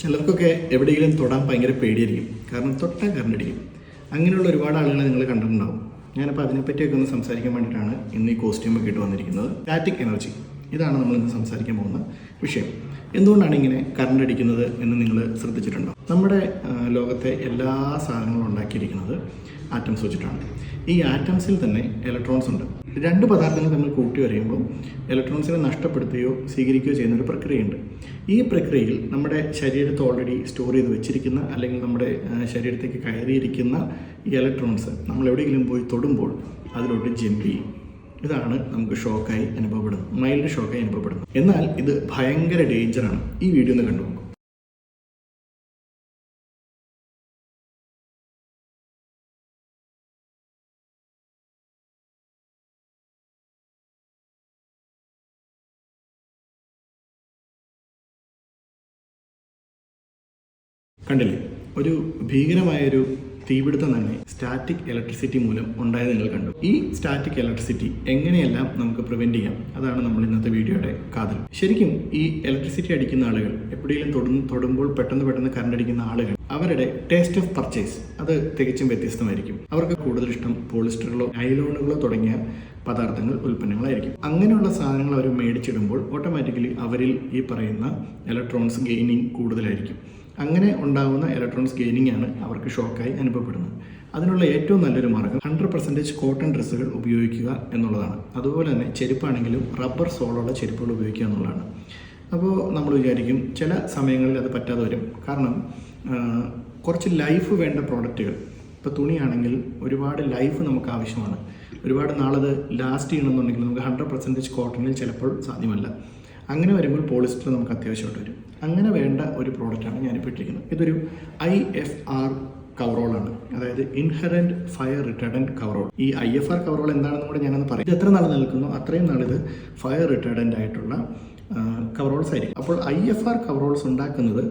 ചിലർക്കൊക്കെ എവിടെയെങ്കിലും തൊടാൻ ഭയങ്കര പേടിയായിരിക്കും. കാരണം തൊട്ടാൽ കറണ്ടടിക്കും അങ്ങനെയുള്ള ഒരുപാട് ആളുകളെ നിങ്ങൾ കണ്ടിട്ടുണ്ടാവും. ഞാനപ്പോൾ അതിനെപ്പറ്റിയൊക്കെ ഒന്ന് സംസാരിക്കാൻ വേണ്ടിയിട്ടാണ് ഇന്ന് ഈ കോസ്റ്റ്യൂമൊക്കെ ഇട്ട് വന്നിരിക്കുന്നത്. സ്റ്റാറ്റിക് എനർജി ഇതാണ് നമ്മൾ സംസാരിക്കാൻ പോകുന്ന വിഷയം. എന്തുകൊണ്ടാണ് ഇങ്ങനെ കറണ്ട് അടിക്കുന്നത് എന്ന് നിങ്ങൾ ശ്രദ്ധിച്ചിട്ടുണ്ടോ? നമ്മുടെ ലോകത്തെ എല്ലാ സാധനങ്ങളും ഉണ്ടാക്കിയിരിക്കുന്നത് ആറ്റംസ് വെച്ചിട്ടാണ്. ഈ ആറ്റംസിൽ തന്നെ ഇലക്ട്രോൺസ് ഉണ്ട്. രണ്ട് പദാർത്ഥങ്ങൾ തമ്മിൽ കൂട്ടി വരയുമ്പോൾ ഇലക്ട്രോൺസിനെ നഷ്ടപ്പെടുത്തുകയോ സ്വീകരിക്കുകയോ ചെയ്യുന്ന ഒരു പ്രക്രിയയുണ്ട്. ഈ പ്രക്രിയയിൽ നമ്മുടെ ശരീരത്ത് ഓൾറെഡി സ്റ്റോർ ചെയ്ത് വെച്ചിരിക്കുന്ന അല്ലെങ്കിൽ നമ്മുടെ ശരീരത്തേക്ക് കയറിയിരിക്കുന്ന ഈ ഇലക്ട്രോൺസ് നമ്മൾ എവിടെയെങ്കിലും പോയി തൊടുമ്പോൾ അതിലോട്ട് ജമ്പ് ചെയ്യും. ഇതാണ് നമുക്ക് ഷോക്കായി അനുഭവപ്പെടുന്നത് മൈൽഡ് ഷോക്കായി അനുഭവപ്പെടുന്നത്. എന്നാൽ ഇത് ഭയങ്കര ഡേഞ്ചറാണ് ഈ വീഡിയോ ഒന്ന് കണ്ടു കണ്ടില്ലേ? ഒരു ഭീകരമായൊരു തീപിടുത്തം തന്നെ സ്റ്റാറ്റിക് ഇലക്ട്രിസിറ്റി മൂലം ഉണ്ടായത് നിങ്ങൾ കണ്ടു. ഈ സ്റ്റാറ്റിക് ഇലക്ട്രിസിറ്റി എങ്ങനെയെല്ലാം നമുക്ക് പ്രിവെന്റ് ചെയ്യാം? അതാണ് നമ്മൾ ഇന്നത്തെ വീഡിയോയുടെ കാതൽ. ശരിക്കും ഈ ഇലക്ട്രിസിറ്റി അടിക്കുന്ന ആളുകൾ എപ്പോഴെങ്കിലും തൊടും തൊടുമ്പോൾ പെട്ടെന്ന് പെട്ടെന്ന് കറണ്ട് അടിക്കുന്ന ആളുകൾ അവരുടെ ടേസ്റ്റ് ഓഫ് പർച്ചേസ് അത് തികച്ചും വ്യത്യസ്തമായിരിക്കും. അവർക്ക് കൂടുതൽ ഇഷ്ടം പോളിസ്റ്ററുകളോ നൈലോണുകളോ തുടങ്ങിയ പദാർത്ഥങ്ങൾ ഉൽപ്പന്നങ്ങളായിരിക്കും. അങ്ങനെയുള്ള സാധനങ്ങൾ അവർ മേടിച്ചിടുമ്പോൾ ഓട്ടോമാറ്റിക്കലി അവരിൽ ഈ പറയുന്ന ഇലക്ട്രോൺസ് ഗെയിനിങ് കൂടുതലായിരിക്കും. അങ്ങനെ ഉണ്ടാകുന്ന ഇലക്ട്രോൺസ് ഗെയിനിങ് ആണ് അവർക്ക് ഷോക്കായി അനുഭവപ്പെടുന്നത്. അതിനുള്ള ഏറ്റവും നല്ലൊരു മാർഗം ഹൺഡ്രഡ് പെർസെന്റേജ് കോട്ടൺ ഡ്രസ്സുകൾ ഉപയോഗിക്കുക എന്നുള്ളതാണ്. അതുപോലെ തന്നെ ചെരുപ്പാണെങ്കിലും റബ്ബർ സോളുള്ള ചെരുപ്പുകൾ ഉപയോഗിക്കുക എന്നുള്ളതാണ്. അപ്പോൾ നമ്മൾ വിചാരിക്കും ചില സമയങ്ങളിൽ അത് പറ്റാതെ വരും. കാരണം കുറച്ച് ലൈഫ് വേണ്ട പ്രോഡക്റ്റുകൾ ഇപ്പോൾ തുണിയാണെങ്കിൽ ഒരുപാട് ലൈഫ് നമുക്ക് ആവശ്യമാണ്. ഒരുപാട് നാളത് ലാസ്റ്റ് ചെയ്യണമെന്നുണ്ടെങ്കിൽ നമുക്ക് ഹൺഡ്രഡ് പെർസെന്റേജ് കോട്ടണിൽ ചിലപ്പോൾ സാധ്യമല്ല. അങ്ങനെ വരുമ്പോൾ പോളിസ്റ്റർ നമുക്ക് അത്യാവശ്യമായിട്ട് വരും. അങ്ങനെ വേണ്ട ഒരു പ്രോഡക്റ്റാണ് ഞാനിപ്പോൾ ഇട്ടിരിക്കുന്നത്. ഇതൊരു ഐ എഫ് ആർ കവറോളാണ് അതായത് ഇൻഹറന്റ് ഫയർ റിട്ടർഡന്റ് കവറോൾ ഈ ഐ എഫ് ആർ കവറോൾ എന്താണെന്ന് കൂടെ ഞാനൊന്ന് പറയും. ഇത് എത്ര നാൾ നിൽക്കുന്നു? അത്രയും നാൾ ഇത് ഫയർ റിട്ടർഡന്റ് ആയിട്ടുള്ള കവറോൾസ് ആയിരിക്കും. അപ്പോൾ ഐ എഫ് ആർ കവറോൾസ് ഉണ്ടാക്കുന്നത്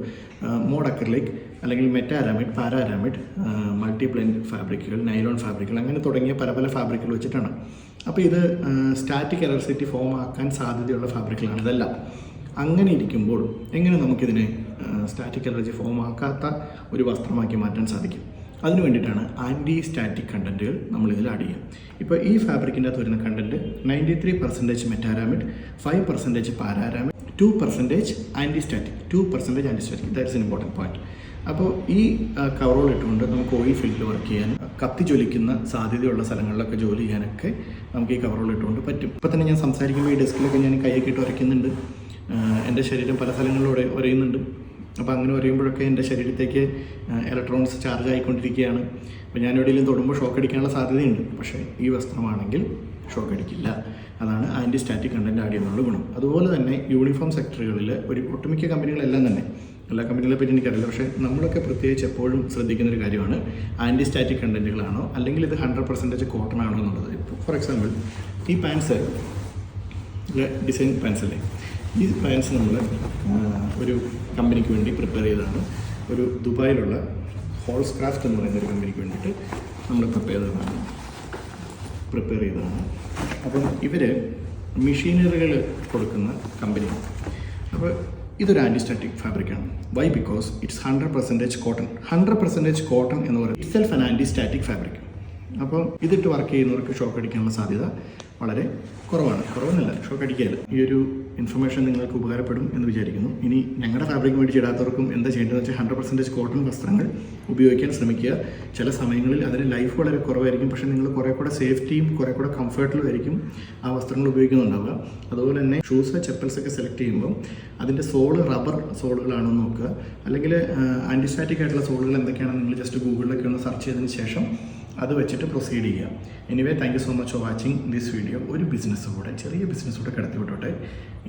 മോഡക്രിലിക് അല്ലെങ്കിൽ മെറ്റാരാമിഡ് പാരാരാമിഡ് മൾട്ടിപ്ലൈൻ ഫാബ്രിക്കുകൾ നൈലോൺ ഫാബ്രിക്കുകൾ അങ്ങനെ തുടങ്ങിയ പല പല ഫാബ്രിക്കുകൾ വെച്ചിട്ടാണ്. അപ്പോൾ ഇത് സ്റ്റാറ്റിക് എലക്ട്രിസിറ്റി ഫോം ആക്കാൻ സാധ്യതയുള്ള ഫാബ്രിക്കിലാണ് ഇതെല്ലാം. അങ്ങനെ ഇരിക്കുമ്പോൾ എങ്ങനെ നമുക്കിതിനെ സ്റ്റാറ്റിക് എനർജി ഫോം ആക്കാത്ത ഒരു വസ്ത്രമാക്കി മാറ്റാൻ സാധിക്കും? അതിനു വേണ്ടിയിട്ടാണ് ആന്റി സ്റ്റാറ്റിക് കണ്ടന്റുകൾ നമ്മൾ ഇതിൽ ആഡ് ചെയ്യുക. ഇപ്പോൾ ഈ ഫാബ്രിക്കിന്റെ അകത്ത് വരുന്ന content ninety three percentage meta aramid five percentage para aramid two percentage anti static two percentage anti static that's in important point അപ്പോൾ ഈ കവറോൾ ഇട്ടുകൊണ്ട് നമുക്ക് ഓയിൽ ഫീൽഡിൽ വർക്ക് ചെയ്യാനും കത്തി ജ്വലിക്കുന്ന സാധ്യതയുള്ള സ്ഥലങ്ങളിലൊക്കെ ജോലി ചെയ്യാനൊക്കെ നമുക്ക് ഈ കവറുകളിട്ടുകൊണ്ട് പറ്റും. ഇപ്പോൾ തന്നെ ഞാൻ സംസാരിക്കുമ്പോൾ ഈ ഡെസ്കിലൊക്കെ ഞാൻ കൈയൊക്കെ ഇട്ട് ഉരയ്ക്കുന്നുണ്ട് എന്റെ ശരീരം പല സ്ഥലങ്ങളിലൂടെ ഉര ഉരയുന്നുണ്ട് അപ്പോൾ അങ്ങനെ ഉറയുമ്പോഴൊക്കെ എന്റെ ശരീരത്തേക്ക് ഇലക്ട്രോൺസ് ചാർജ് ആയിക്കൊണ്ടിരിക്കുകയാണ്. അപ്പോൾ ഞാൻ എവിടെയെങ്കിലും തൊടുമ്പോൾ ഷോക്ക് അടിക്കാനുള്ള സാധ്യതയുണ്ട്. പക്ഷേ ഈ വസ്ത്രമാണെങ്കിൽ ഷോക്ക് അടിക്കില്ല. അതാണ് ആന്റി സ്റ്റാറ്റിക് കണ്ടന്റ് ആഡ് ചെയ്യുന്നുള്ള ഗുണം. അതുപോലെ തന്നെ യൂണിഫോം സെക്ടറുകളിൽ ഒരു ഒട്ടുമിക്ക കമ്പനികളെല്ലാം തന്നെ എല്ലാ കമ്പനികളെ പറ്റി എനിക്കറിയില്ല. പക്ഷേ നമ്മളൊക്കെ പ്രത്യേകിച്ച് എപ്പോഴും ശ്രദ്ധിക്കുന്ന ഒരു കാര്യമാണ് ആന്റി സ്റ്റാറ്റിക് കണ്ടന്റുകളാണോ അല്ലെങ്കിൽ ഇത് ഹൺഡ്രഡ് പെർസെന്റേജ് കോട്ടൺ ആണോ എന്നുള്ളത്. ഇപ്പോൾ ഫോർ എക്സാമ്പിൾ ഈ പാൻസ് ഡിസൈൻ പാൻസ് അല്ലേ? ഈ പാൻസ് നമ്മൾ ഒരു കമ്പനിക്ക് വേണ്ടി പ്രിപ്പയർ ചെയ്തതാണ്. ഒരു ദുബായിലുള്ള ഹോൾസ് ക്രാഫ്റ്റ് എന്ന് പറയുന്ന ഒരു കമ്പനിക്ക് വേണ്ടിയിട്ട് നമ്മൾ പ്രിപ്പയർ ചെയ്തതാണ്. പ്രിപ്പയർ ചെയ്തതാണ്. അപ്പം ഇവർ മെഷീനറികൾ കൊടുക്കുന്ന കമ്പനിയാണ്. അപ്പോൾ ഇതൊരു antistatic ഫാബ്രിക്കാണ് why because it's hundred percentage cotton hundred percentage cotton എന്ന് പറയുന്നത് itself an antistatic fabric അപ്പം ഇതിട്ട് വർക്ക് ചെയ്യുന്നവർക്ക് ഷോക്ക് അടിക്കാനുള്ള സാധ്യത വളരെ കുറവാണ്. കുറവെന്നല്ല ഷോക്ക് അടിക്കുകയില്ല ഈ ഒരു ഇൻഫർമേഷൻ നിങ്ങൾക്ക് ഉപകാരപ്പെടും എന്ന് വിചാരിക്കുന്നു. ഇനി ഞങ്ങളുടെ ഫാബ്രിക് മേടിച്ച് ഇടാത്തവർക്കും എന്താ ചെയ്യേണ്ടതെന്ന് വെച്ചാൽ ഹൺഡ്രഡ് പെർസെന്റേജ് കോട്ടൺ വസ്ത്രങ്ങൾ ഉപയോഗിക്കാൻ ശ്രമിക്കുക. ചില സമയങ്ങളിൽ അതിന് ലൈഫ് വളരെ കുറവായിരിക്കും. പക്ഷേ നിങ്ങൾ കുറേ കൂടെ സേഫ്റ്റിയും കുറേ കൂടെ കംഫർട്ടിലും ആയിരിക്കും ആ വസ്ത്രങ്ങൾ ഉപയോഗിക്കുന്നുണ്ടാവുക. അതുപോലെ തന്നെ ഷൂസ് ചെപ്പൽസ് ഒക്കെ സെലക്ട് ചെയ്യുമ്പോൾ അതിന്റെ സോൾ റബ്ബർ സോളുകളാണോ നോക്കുക. അല്ലെങ്കിൽ ആന്റിസ്റ്റാറ്റിക് ആയിട്ടുള്ള സോളുകൾ എന്തൊക്കെയാണെന്ന് നിങ്ങൾ ജസ്റ്റ് ഗൂഗിളിലൊക്കെ ഒന്ന് സെർച്ച് ചെയ്തതിന് ശേഷം അത് വെച്ചിട്ട് പ്രൊസീഡ് ചെയ്യുക anyway thank you so much for watching this video ഒരു ബിസിനസ് കൂടെ ചെറിയ ബിസിനസ് കൂടെ കടത്തി വിട്ടോട്ടെ.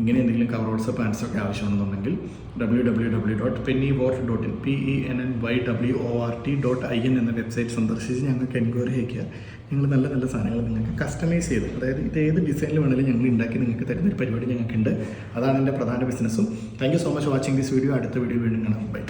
ഇങ്ങനെ എന്തെങ്കിലും കവറോട്ട്സ് പാൻസ് ഒക്കെ ആവശ്യമാണെന്നുണ്ടെങ്കിൽ W W W dot pennywort dot in P E N N Y W O R T dot I N എന്ന website സന്ദർശിച്ച് ഞങ്ങൾക്ക് എൻക്വയറി അയക്കുക ഞങ്ങൾ നല്ല നല്ല സാധനങ്ങൾ നിങ്ങൾക്ക് കസ്റ്റമൈസ് ചെയ്ത് അതായത് ഇത് ഏത് ഡിസൈനിൽ വേണമെങ്കിലും ഞങ്ങൾ ഉണ്ടാക്കി നിങ്ങൾക്ക് തരുന്ന ഒരു പരിപാടി ഞങ്ങൾക്കുണ്ട്. അതാണ് എന്റെ പ്രധാന ബിസിനസ്സും thank you so much watching this video അടുത്ത വീഡിയോ വീണ്ടും കാണാം. ബൈ